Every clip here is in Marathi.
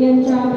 यांच्या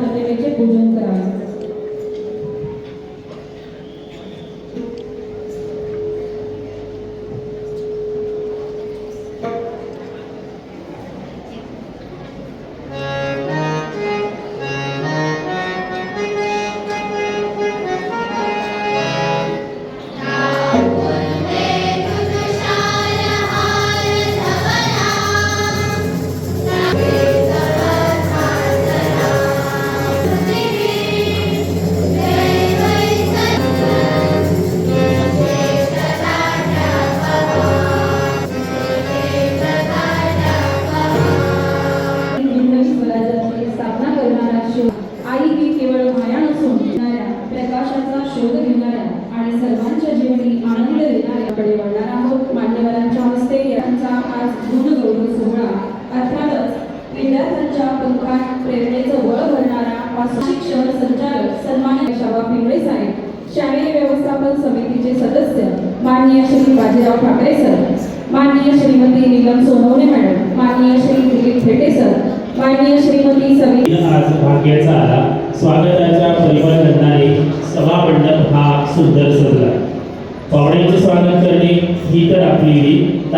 ही तर आपली रीत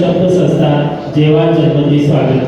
शब्द सजतात जेव्हा जन्मदिन स्वागत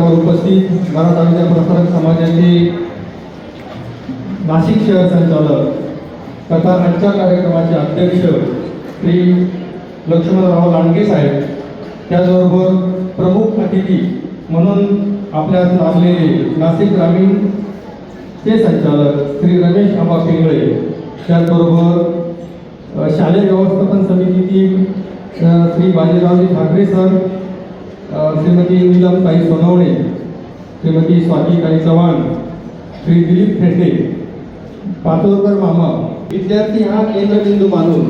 व्यासपीठावर उपस्थित बारा तालुक्या प्रसारक समाजाचे नाशिक शहर संचालक तथा आजच्या कार्यक्रमाचे अध्यक्ष श्री लक्ष्मणराव लांडगे साहेब त्याचबरोबर प्रमुख अतिथी म्हणून आपल्यात लाभलेले नाशिक ग्रामीण चे संचालक श्री रमेश आंबा पिंगळे त्याचबरोबर शालेय व्यवस्थापन समितीतील श्री बाजीरावजी ठाकरे सर श्रीमती नीलमताई सोनवणे श्रीमती स्वातीताई चव्हाण श्री दिलीप फेटे पातोरकर मामा. विद्यार्थी हा केंद्रबिंदू मानून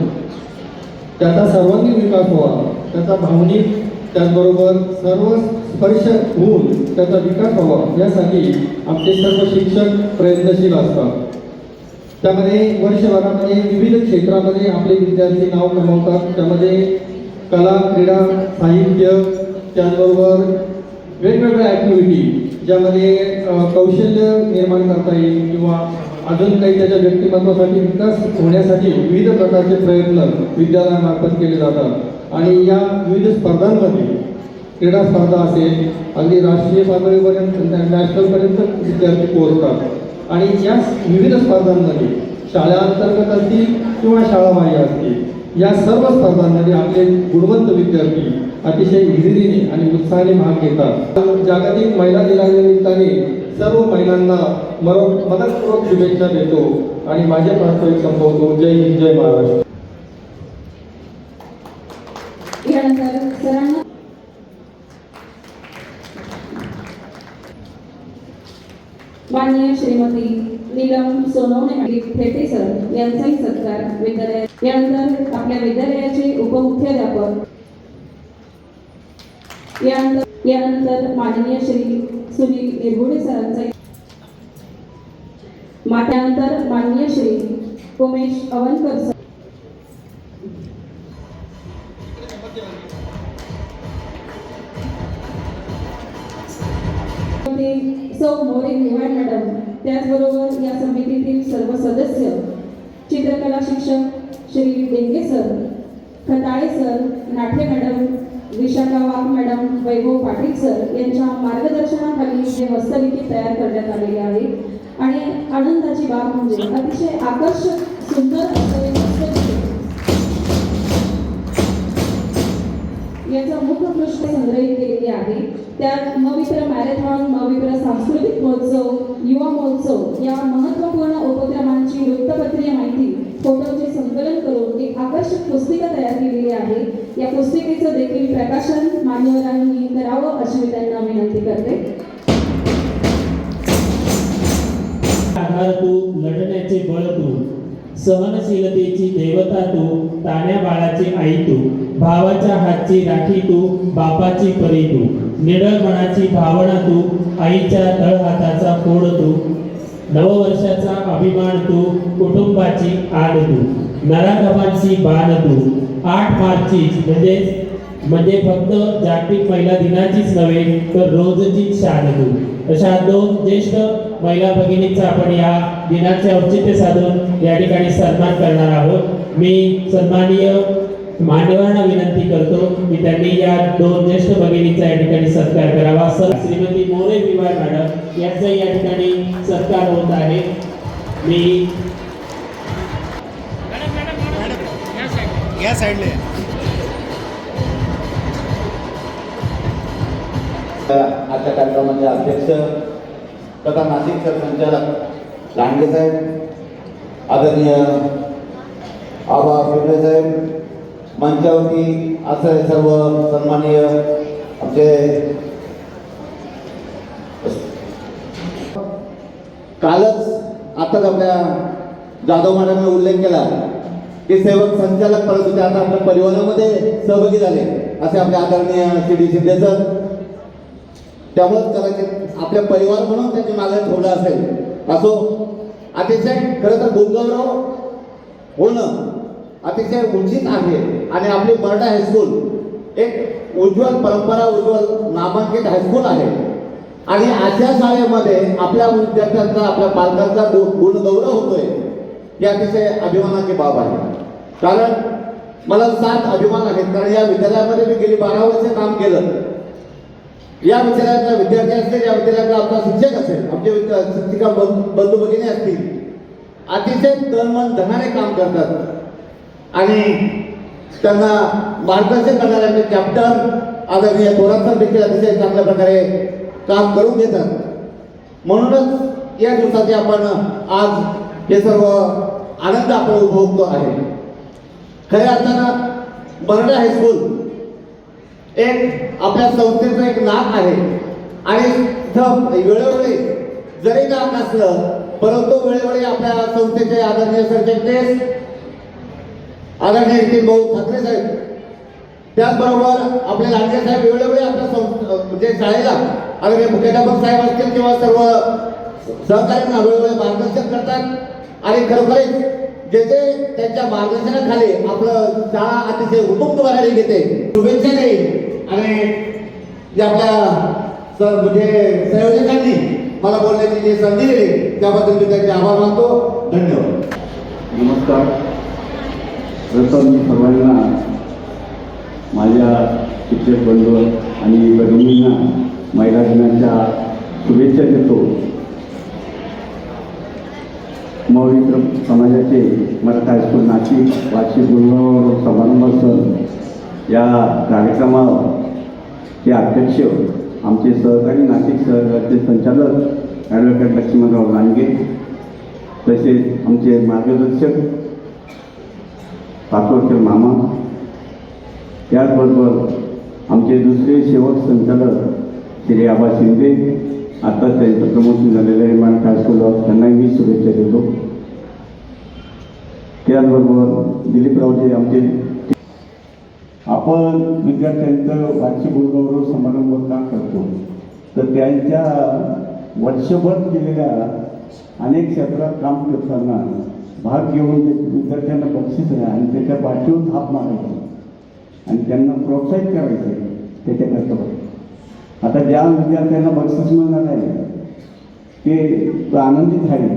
त्याचा सर्वांगीण विकास व्हावा त्याचा भावनिक त्याचबरोबर सर्व स्पर्श होऊन त्याचा विकास व्हावा यासाठी आमचे सर्व शिक्षक प्रयत्नशील असतात. त्यामध्ये वर्षभरामध्ये विविध क्षेत्रामध्ये आपले विद्यार्थी नाव कमावतात. त्यामध्ये कला क्रीडा साहित्य त्याचबरोबर वेगवेगळ्या ॲक्टिव्हिटी ज्यामध्ये कौशल्य निर्माण करता येईल किंवा अजून काही त्याच्या व्यक्तिमत्वासाठी विकास होण्यासाठी विविध प्रकारचे प्रयत्न विद्यालयामार्फत केले जातात. आणि या विविध स्पर्धांमध्ये क्रीडा स्पर्धा असेल अगदी राष्ट्रीय पातळीपर्यंत नॅशनलपर्यंत विद्यार्थी पोहोचतात. आणि या विविध स्पर्धांमध्ये शाळा अंतर्गत असतील किंवा शाळाबाह्य असतील या सर्व स्पर्धांमध्ये आपले गुणवंत विद्यार्थी अतिशय हिरिरीने आणि उत्साहाने भाग घेतात. जागतिक महिला दिनानिमित्ताने सर्व महिलांना मरो मनपूर्वक शुभेच्छा देतो आणि माझे प्रास्ताविक संपवतो जय हिंद जय महाराष्ट्र. माननीय श्रीमती नीलम सोनवणे फेटे सर यांचाही सत्कार विद्यालय यानंतर आपल्या विद्यालयाचे उपमुख्याध्यापक यानंतर यानंतर माननीय श्री सुनील निरगुडे सरांचा त्यानंतर माननीय श्री उमेश अवनकर सर सौ मोरे निवाड मॅडम त्याचबरोबर या समितीतील सर्व सदस्य चित्रकला शिक्षक Shri Denge sir Khatale sir Nathe madam Vishakha Wagh madam Vaibhav Patil sir यांच्या मार्गदर्शनाखाली हे हस्तलिखित तयार करण्यात आलेले आहे. आणि आनंदाची बाब म्हणजे अतिशय आकर्षक सुंदर असं याचा मुख्य पृष्ठ संग्रहित केलेली आहे. त्यात मवित्र मॅरेथॉन मवित्र सांस्कृतिक महोत्सव युवा महोत्सव या महत्त्वपूर्ण उपक्रमांची वृत्तपत्रीय माहिती फोटोचे संकलन करून एक आकर्षक पुस्तिका तयार केलेली आहे. या पुस्तिकेचं देखील प्रकाशन मान्यवरांनी करावं अशी मी त्यांना विनंती करते. आधार तू लढण्याचे बळ तू सहनशीलतेची देवता तू ताण्या बाळाची आई तू भावाच्या हातची राखी तू बापाची परी तू निडळ मनाची भावना तू आईच्या तळहाताचा फोड तू. नववर्षाचा अभिमान तू कुटुंबाची आड तू. नराधमांची बाण तू. आठ मार्चची म्हणजे म्हणजे फक्त जागतिक महिला दिनाचीच नव्हे तर रोजचीच शान तू. अशा दोन ज्येष्ठ महिला भगिनींचा आपण या दिनाचे औचित्य साधून या ठिकाणी सन्मान करणार आहोत. मी सन्माननीय मान्यवरांना विनंती करतो की त्यांनी या दोन ज्येष्ठ भगिनींचा या ठिकाणी सत्कार करावा सर श्रीमती मोरे विवाह मॅडम यांचा या ठिकाणी सत्कार होत आहे मी या साईडला या. आजच्या कार्यक्रमाचे अध्यक्ष तथा नाशिक संचालक लांडगे साहेब आदरणीय आबा पिंपळे साहेब. मंचावरती असं सर्व सन्माननीय आमचे कालच आताच आपल्या जाधव मॅडमने उल्लेख केला की सेवक संचालक परत होते. आता आपल्या परिवारामध्ये सहभागी झाले असे आपले आदरणीय श्री डी शिंदे सर. त्यामुळेच कदाचित आपल्या परिवार म्हणून त्यांनी मागे ठेवलं असेल. असो अतिशय खरं तर गुणगौरव होणं अतिशय उचित आहे. आणि आपली मराठा हायस्कूल एक उज्ज्वल परंपरा उज्ज्वल नामांकित हायस्कूल आहे. आणि अशा शाळेमध्ये आपल्या विद्यार्थ्यांचा आपल्या पालकांचा गुणगौरव होतोय. ही अतिशय अभिमानाची बाब आहे. कारण मला सात अभिमान आहेत. कारण या विद्यालयामध्ये मी गेली बारा वर्ष काम केलं. या विद्यालयाचा विद्यार्थी असतील या विद्यालयाचा आपला शिक्षक असेल आमचे विद्या- शिक्षिका बंधू बंधू भगिनी असतील अतिशय तन मन धनाने काम करतात. आणि त्यांना मार्गदर्शन करणारे कॅप्टन आदरणीय थोरात देखील अतिशय चांगल्या प्रकारे काम करून घेतात. म्हणूनच या दिवसाचे आपण आज हे सर्व आनंद आपण उपभोगतो आहे. खऱ्या अर्थानं मराठा हायस्कूल एक आपल्या संस्थेचं एक नाक आहे आणि इथं वेळोवेळी जरी नाक असलं परंतु वेळोवेळी आपल्या संस्थेचे आदरणीय सरचिटणीस आदरणीय नितीन भाऊ ठाकरे साहेब त्याचबरोबर आपले लांडगे साहेब वेळोवेळी आपल्या म्हणजे शाळेला आदरणीय मुख्याध्यापक साहेब असतील किंवा सर्व सहकार्यांना वेळोवेळी मार्गदर्शन करतात. आणि खरोखरीच जे जे त्यांच्या मार्गदर्शनाखाली आपलं शाळा अतिशय उत्तुंग बघायला घेते शुभेच्छा देईल. आणि जे आपल्या स- म्हणजे संयोजकांनी मला बोलण्याची जी संधी दिली त्याबद्दल मी त्यांचे आभार मानतो. धन्यवाद. नमस्कार. प्रथम मी सर्वांना माझ्या शिक्षक बंधू आणि बहिणींना महिला दिनाच्या शुभेच्छा देतो. मौलिक समाजाचे मराठा हायस्कूल नाशिक वार्षिक गुणगौरव समारंभ सण या कार्यक्रमाचे अध्यक्ष आमचे सहकारी नाशिक सहकारचे संचालक ॲडव्होकेट लक्ष्मणराव लांडगे तसेच आमचे मार्गदर्शक पाचवडकर मामा. त्याचबरोबर आमचे दुसरे सेवक संचालक श्री आबा शिंदे. आता त्यांचं प्रमोशन झालेलं आहे. मान ऑफ त्यांनाही मी शुभेच्छा देतो. त्याचबरोबर दिलीपरावजी आमचे. आपण विद्यार्थ्यांचं वार्षिक गुणगौरव समारंभ का करतो? तर त्यांच्या वर्षभर केलेल्या अनेक क्षेत्रात काम करताना भाग घेऊन विद्यार्थ्यांना बक्षीस आणि त्याच्या पाठीवर थाप मारायची. आणि त्यांना प्रोत्साहित करायचे. त्याच्याकरता बघ आता ज्या विद्यार्थ्यांना बक्षीस मिळणार आहे ते आनंदित आहे.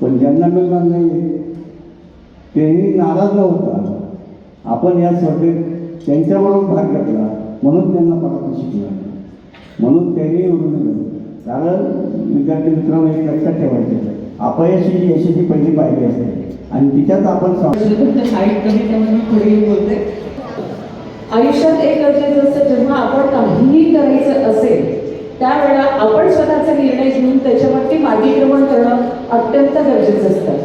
पण ज्यांना मिळणार नाही तेही नाराज न होता. आपण या स्पर्धेत त्यांच्याबरोबर भाग घेतला म्हणून त्यांना पारितोषिक शिकला. म्हणून त्यांनी उरून कारण विद्यार्थी मित्रांनो एक लक्षात ठेवायचं अपयशी ही यशाची पहिली पायरी असते. आणि तिच्यात आपण सम- कमी त्यामुळे मी पुढे बोलते? आयुष्यात एक गरजेचं असतं जेव्हा आपण काहीही करायचं असेल त्यावेळेला आपण स्वतःचा निर्णय घेऊन त्याच्यावरती मार्गीक्रमण करणं अत्यंत गरजेचं असतं.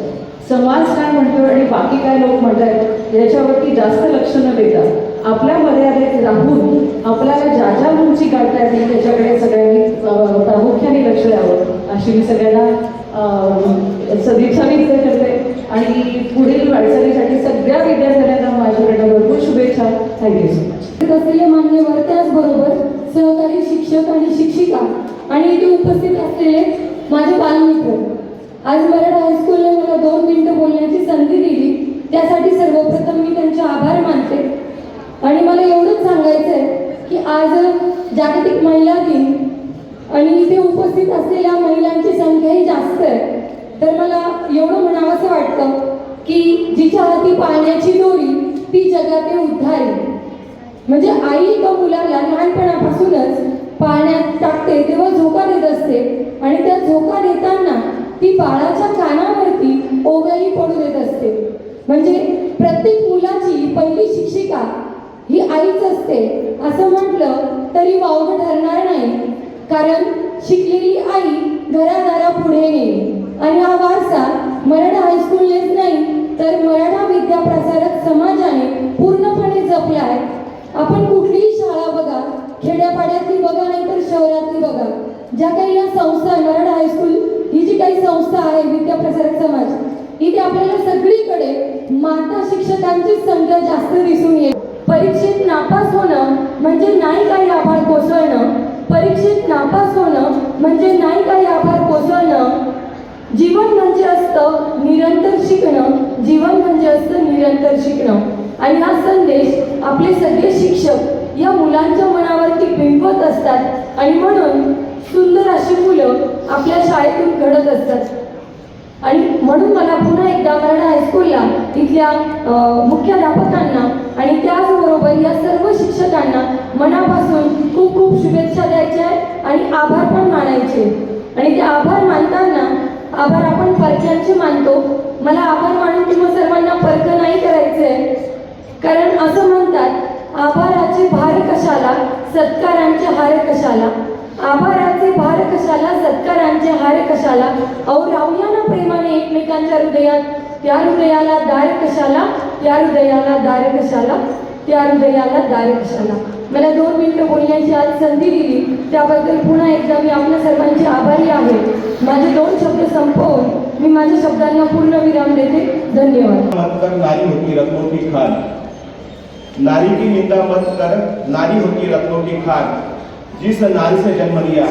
समाज काय म्हणतो आणि बाकी काय लोक म्हणतात याच्यावरती जास्त लक्ष न देता आपल्या मर्यादेत राहून आपल्याला ज्या ज्या उंची काढता येतील त्याच्याकडे सगळ्यांनी प्रामुख्याने लक्ष द्यावं अशी मी सगळ्यांना अं, सदिच्छा करते आणि पुढील वाटचालीसाठी सगळ्या विद्यार्थ्यांना माझ्याकडनं भरपूर शुभेच्छा. थँक्यू सो मच असलेले मान्यवर त्याचबरोबर सहकारी शिक्षक आणि शिक्षिका आणि इथे उपस्थित असलेले माझे बालमित्र आज मराठा हायस्कूलने मला दोन मिनिटं बोलण्याची संधी दिली. त्यासाठी सर्वप्रथम मी त्यांचे आभार मानते. आणि मला एवढंच सांगायचं आहे की आज जागतिक महिला दिन आणि इथे उपस्थित असलेल्या महिलांची संख्याही जास्त आहे. तर मला एवढं म्हणावंसं वाटतं की जिच्या हाती पाण्याची दोरी ती जगाते उद्धारी. म्हणजे आई एका मुलाला लहानपणापासूनच पाण्यात टाकते तेव्हा झोका देत असते आणि त्या झोका देताना ती बाळाच्या कानावरती ओव्याही पडू देत असते. म्हणजे प्रत्येक मुलाची पहिली शिक्षिका ही आईच असते असं म्हटलं तरी वावगं ठरणार नाही. कारण शिकलेली आई घरादारा पुढे नेईल आणि हा वारसा मराठा हायस्कूलनेच नाही तर मराठा विद्या प्रसारक समाजाने पूर्णपणे जपला आहे. आपण कुठलीही शाळा बघा खेड्यापाड्यातली बघा नाहीतर शहरातली बघा. ज्या काही या संस्था आहे, मराठा हायस्कूल ही जी काही संस्था आहे विद्या प्रसारक समाज इथे आपल्याला सगळीकडे माता शिक्षकांची संख्या जास्त दिसून येईल. परीक्षेत नापास होणं म्हणजे नाही काही आभार कोसळणं परीक्षेत नापास होणं म्हणजे नाही काही आभार कोसळणं जीवन म्हणजे असतं निरंतर शिकणं. जीवन म्हणजे असतं निरंतर शिकणं. आणि हा संदेश आपले सगळे शिक्षक या मुलांच्या मनावरती बिंबवत असतात. आणि म्हणून सुंदर अशी मुलं आपल्या शाळेतून घडत असतात. आणि म्हणून मला पुन्हा एकदा मराठा हायस्कूलला तिथल्या मुख्याध्यापकांना आणि त्याचबरोबर या सर्व शिक्षकांना मनापासून खूप खूप शुभेच्छा द्यायच्या आहेत आणि आभार पण मानायचे. आणि ते आभार मानताना आभार आपण परक्यांचे मानतो. मला आभार मानून किंवा सर्वांना परक नाही करायचे कारण असं म्हणतात आभाराचे भार कशाला? सत्कारांचे हार कशाला? आभाराचे भार कशाला सत्कारांचे हार कशाला? अहो राहूया ना प्रेमाने एकमेकांच्या हृदयात त्या हृदयाला दार कशाला? त्या हृदयाला दार कशाला? त्या हृदयाला दार कशाला? मला दोन मिनिटं बोलण्याची आज संधी दिली. त्याबद्दल पुन्हा एकदा मी आपल्या सर्वांची आभारी आहे. माझे दोन शब्द संपवून मी माझ्या शब्दांना पूर्ण विराम देते. धन्यवाद. नारी होती रत्नोटी खान. नारी की निंदा मत कर नारी होती रत्नोटी खान. जिस नारी से जन्म लिया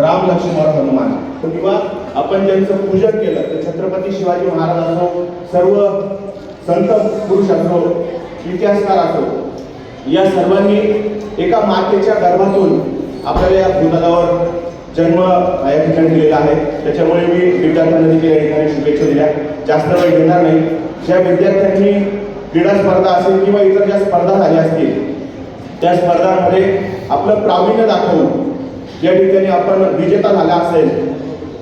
राम लक्ष्मण हनुमान। किंवा आपण ज्यांचं पूजन केलं तर छत्रपती शिवाजी महाराज असो सर्व संत पुरुष असो इतिहासकार असो या सर्वांनी एका मातेच्या गर्भातून आपल्याला या भूतलावर जन्म या ठिकाणी दिलेला आहे. त्याच्यामुळे मी विद्यार्थ्यांना देखील या ठिकाणी शुभेच्छा दिल्या. जास्त वेळ घेणार नाही. ज्या विद्यार्थ्यांनी क्रीडा स्पर्धा असेल किंवा इतर ज्या स्पर्धा झाल्या असतील त्या स्पर्धांमध्ये आपलं प्रावीण्य दाखवून ज्या ठिकाणी आपण विजेता झाला असेल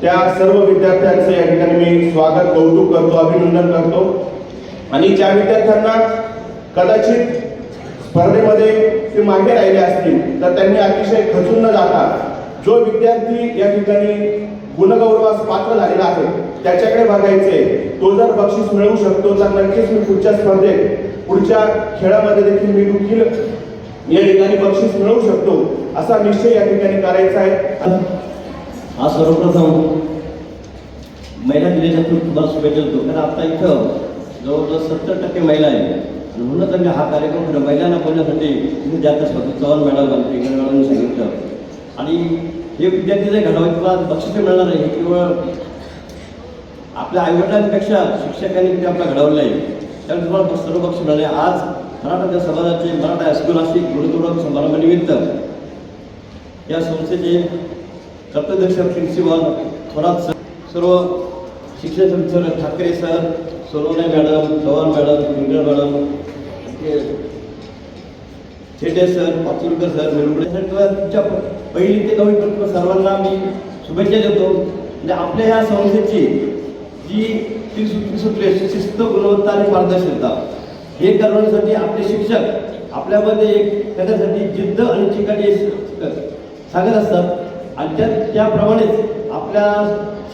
त्या सर्व विद्यार्थ्यांचं या ठिकाणी मी स्वागत कौतुक करतो अभिनंदन करतो. आणि ज्या विद्यार्थ्यांना कदाचित स्पर्धेमध्ये ते मागे राहिले असतील तर त्यांनी अतिशय खचून न जाता जो विद्यार्थी या ठिकाणी गुणगौरवास पात्र झालेला आहे त्याच्याकडे बघायचे तो जर बक्षीस मिळवू शकतो तर नक्कीच मी पुढच्या स्पर्धेत पुढच्या खेळामध्ये देखील मी देखील या ठिकाणी बक्षीस मिळवू शकतो असा निश्चय या ठिकाणी करायचा आहे. हा सर्वप्रथम महिला दिनाच्या तुम्हाला शुभेच्छा देतो. कारण आता इथं जवळजवळ सत्तर टक्के महिला आहे म्हणूनच म्हणून हा कार्यक्रम खरं महिलांना बोलण्यासाठी तुम्ही जास्त स्वतः चव्हाण मॅडम आणि मॅडमने सांगितलं. आणि हे विद्यार्थी जे घडावे तुम्हाला बक्षिसे मिळणार आहे हे केवळ आपल्या आईवडिलांपेक्षा शिक्षकांनी ते आपल्या घडवलं आहे त्यामुळे तुम्हाला सर्व बक्षीस मिळाले आज मराठा समाजाचे मराठा हायस्कूल अशी गुरुतोडक समारंभानिमित्त या संस्थेचे कर्तव्यदक्ष प्रिन्सिपल थोरात सर सर्व शिक्षण समिती sir Thakare sir Sonawane madam Chavan madam Pingal madam ते Thete sir Pachurkar sir Nirupade sir किंवा तुमच्या पहिली ते नववीपर्यंत सर्वांना मी शुभेच्छा देतो. म्हणजे आपल्या ह्या संस्थेची जी त्रिसूत्री शिस्त गुणवत्ता आणि पारदर्शकता हे करण्यासाठी आपले शिक्षक आपल्यामध्ये एक त्याच्यासाठी जिद्द आणि चिकाटी सांगत असतात आणि त्या त्याप्रमाणेच आपल्या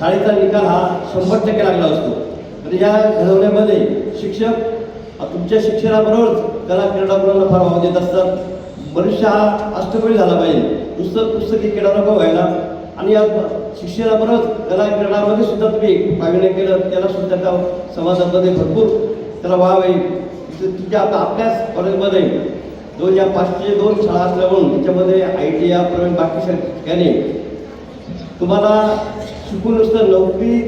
शाळेचा निकाल हा शंभर टक्के लागला असतो. म्हणजे या घडवण्यामध्ये शिक्षक तुमच्या शिक्षणाबरोबरच कला क्रीडा मुलांना फार वाव देत असतात. मनुष्य हा अष्टबळी झाला पाहिजे. पुस्तक पुस्तकी क्रीडा नको व्हायला. आणि या शिक्षणाबरोबरच कला क्रीडामध्ये सुद्धा तुम्ही प्रावीण्य केलं त्याला सुद्धा त्या समाजामध्ये भरपूर त्याला वाव येईल तुझ्या तुमच्या आता आपल्याच कॉलेजमध्ये दोन या पाचशे दोन शाळा असल्या म्हणून त्याच्यामध्ये आय टी या प्रवीण बाकी ठिकाणी. तुम्हाला शिकून नुसतं नोकरी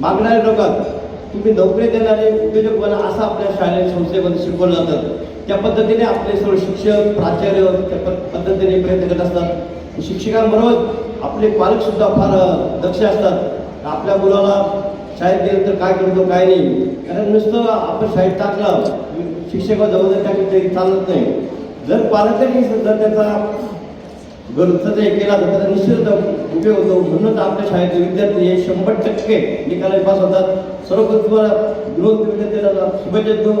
मागणारे लोकात तुम्ही नोकरी देणारे उद्योजक बना असं आपल्या शाळेत संस्थेमध्ये शिकवलं जातं. त्या पद्धतीने आपले सर्व शिक्षक प्राचार्य त्या पद्धतीने प्रयत्न करत असतात. शिक्षकांबरोबर आपले पालकसुद्धा फार दक्ष असतात. आपल्या मुलाला शाळेत गेल्यानंतर काय करतो काय नाही. कारण नुसतं आपण शाळेत टाकलं शिक्षक जबाबदारी टाकली तरी चालत नाही. जर पालकांनी जर त्याचा गरजचा हे केला तर त्याचा निश्चित उपयोग होतो म्हणूनच आपल्या शाळेचे विद्यार्थी हे शंभर टक्के निकाला पास होतात. सर्व तुम्हाला विरोध विद्यार्थ्यांना शुभेच्छा देतो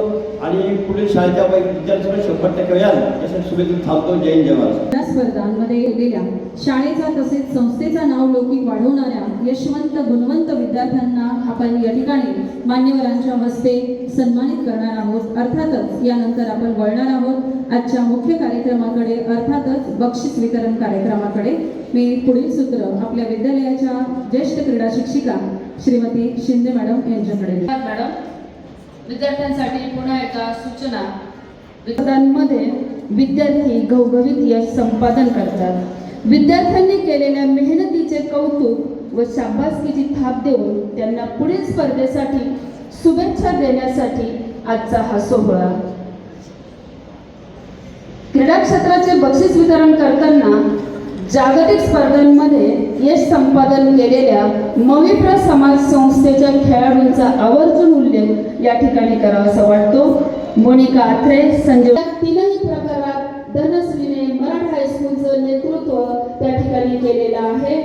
आणि पुढील शाळेच्या विद्यार्थ्यांना शंभर टक्के याल यासाठी शुभेच्छा थांबतो. जय हिंद जय महाराज या स्पर्धांमध्ये गेलेल्या शाळेचा तसेच संस्थेचा नाव लौकिक वाढवणाऱ्या यशवंत गुणवंत विद्यार्थ्यांना आपण या ठिकाणी मान्यवरांच्या हस्ते सन्मानित करणार आहोत. अर्थातच यानंतर आपण वळणार आहोत. आजच्या मुख्य कार्यक्रमाकडे अर्थातच बक्षीस वितरण कार्यक्रमाकडे मी पुढील सूत्र आपल्या विद्यालयाच्या ज्येष्ठ क्रीडा शिक्षिका श्रीमती शिंदे मॅडम यांच्याकडे. मॅडम. विद्यार्थ्यांसाठी पुन्हा एकदा सूचना. विद्यार्थी घवघवीत यश संपादन करतात. विद्यार्थ्यांनी केलेल्या मेहनतीचे कौतुक व शाबासकीची थाप देऊन त्यांना पुढील स्पर्धेसाठी शुभेच्छा देण्यासाठी आजचा हा सोहळा. क्रीडा क्षेत्राचे बक्षीस वितरण करताना जागतिक स्पर्धांमध्ये यश संपादन केलेल्या मविप्र समाज संस्थेच्या खेळाडूंचा आवर्जून उल्लेख या ठिकाणी करावासा वाटतो. मोनिका आत्रे संजय तीनही प्रकारात धनश्रीने मराठा हायस्कूलचं नेतृत्व त्या ठिकाणी केलेलं आहे.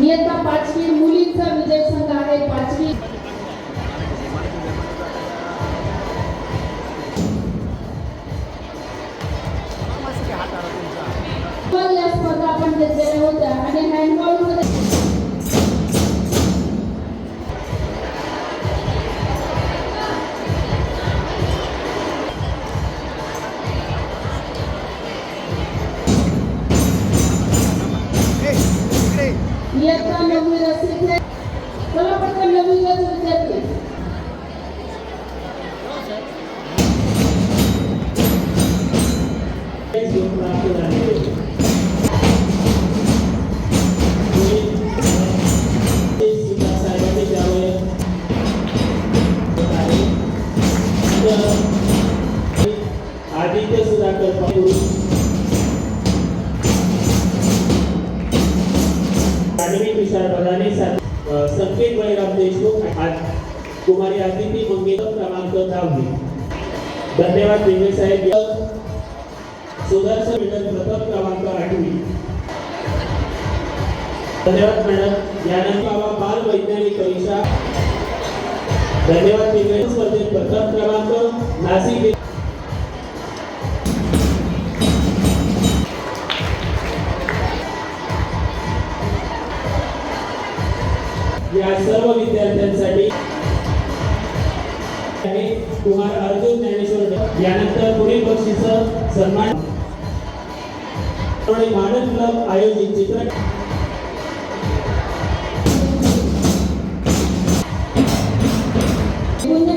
इयत्ता पाचवी मुलींचा विजय संघ आहे पाचवी. या स्पर्धा आपण घेतलेल्या होत्या आणि हँडबॉल कुमारी भूमिका क्रमांक दहावी. धन्यवाद वेगळे साहेब. सुदर्शन मिळत प्रथम क्रमांक आठवी. धन्यवाद मॅडम. यानंतर बाबा बाल वैज्ञानिक परीक्षा. धन्यवाद वेगळे स्पर्धेत प्रथम क्रमांक नाशिक. या सर्व विद्यार्थ्यांसाठी कुमार अर्जुन ज्ञानेश्वर यानंतर पुढील बक्षीस सन्मान. आणि मानद क्लब आयोजित चित्र.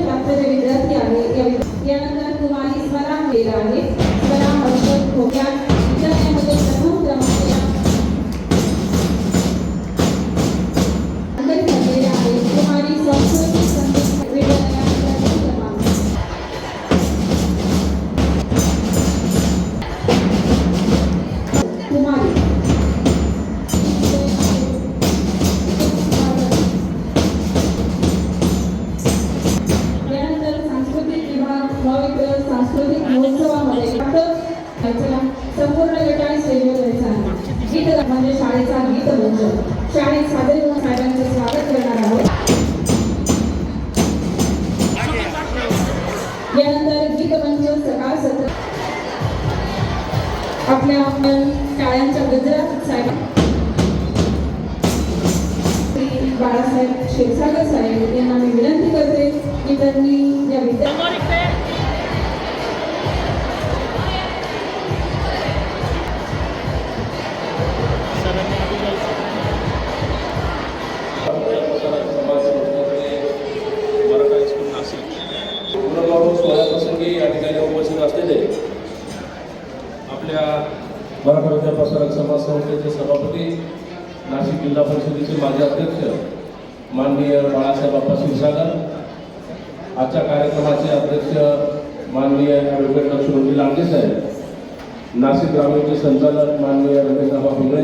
प्राप्त जे विद्यार्थी आहे. यानंतर कुमारी स्वरा गेला आहे. स्वरा म्हणजे शाळेचा गीत मंच शाळेत सादर होऊन साहेबांचे स्वागत करणार आहोत. यानंतर गीत मंच सकाळ सत्र. आपल्या आपल्या शाळांच्या गजरात साहेब. श्री बाळासाहेब क्षीरसागर साहेब यांना मी विनंती करते की त्यांनी माननीय बाळासाहेब बाप्पा क्षीरसागर आजच्या कार्यक्रमाचे अध्यक्ष माननीय ॲडव्होकेट लक्ष्मणजी लांडे साहेब नाशिक ग्रामीणचे संचालक माननीय रमेश फुले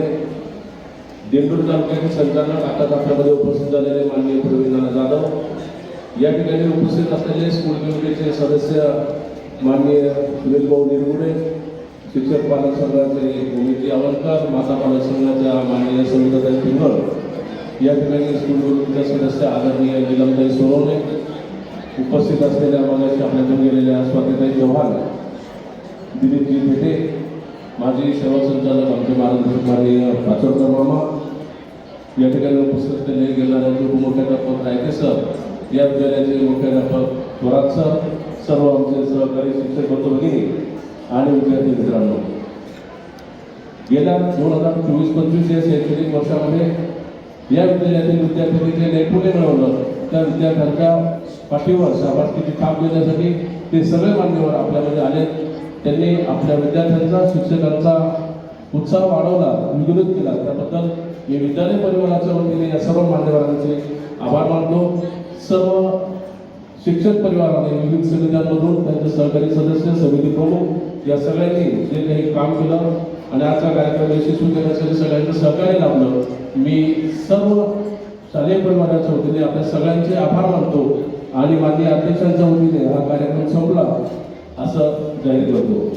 दिंडूर तालुक्याचे संचालक आताच आपल्यामध्ये उपस्थित झालेले माननीय प्रवीण जाधव या ठिकाणी उपस्थित असलेले स्कूल कमिटीचे सदस्य माननीय सुनील भाऊ निरगुडे शिक्षक पालक संघाचे भूमिती आवलकर माता पालक संघाच्या माननीय सविताताई पिंगळ या ठिकाणी स्कूल बोर्डच्या सदस्य आदरणीय निलमताई सोनवणे उपस्थित असलेल्या मागाशी आपल्यातून गेलेल्या स्वातीताई चव्हाण दिलीपजी भेटे माजी सेवा संचालक आमचे मार्गदर्शक माननीय पाचोडकर मामा या ठिकाणी उपस्थित असलेले गेल्यानंतर उपमुख्याध्यापक रायके सर या विद्यालयाचे मुख्याध्यापक थोरात सर सर्व आमचे सहकारी शिक्षक बंधुभगिनी आणि विद्यार्थी मित्रांनो. गेल्या दोन हजार चोवीस पंचवीस या शैक्षणिक वर्षामध्ये या विद्यालयातील विद्यार्थ्यांनी जे नैपुण्य मिळवलं त्या विद्यार्थ्यांच्या पाठीवर शाबासकीची थाप देण्यासाठी ते सगळे मान्यवर आपल्यामध्ये आले. त्यांनी आपल्या विद्यार्थ्यांचा शिक्षकांचा उत्साह वाढवला विगुलित केला. त्याबद्दल मी विद्यालय परिवाराच्या वतीने या सर्व मान्यवरांचे आभार मानतो. सर्व शिक्षक परिवाराने विविध समित्यांमधून त्यांचे सहकारी सदस्य समिती प्रमुख या सगळ्यांनी जे काही काम केलं आणि आजचा कार्यक्रम यशस्वी करण्यासाठी सगळ्यांचं सहकार्य लाभलं. मी सर्व शालेय परिवाराच्या वतीने आपल्या सगळ्यांचे आभार मानतो. आणि माझ्या अध्यक्षांच्या वतीने हा कार्यक्रम संपला. असं जाहीर करतो.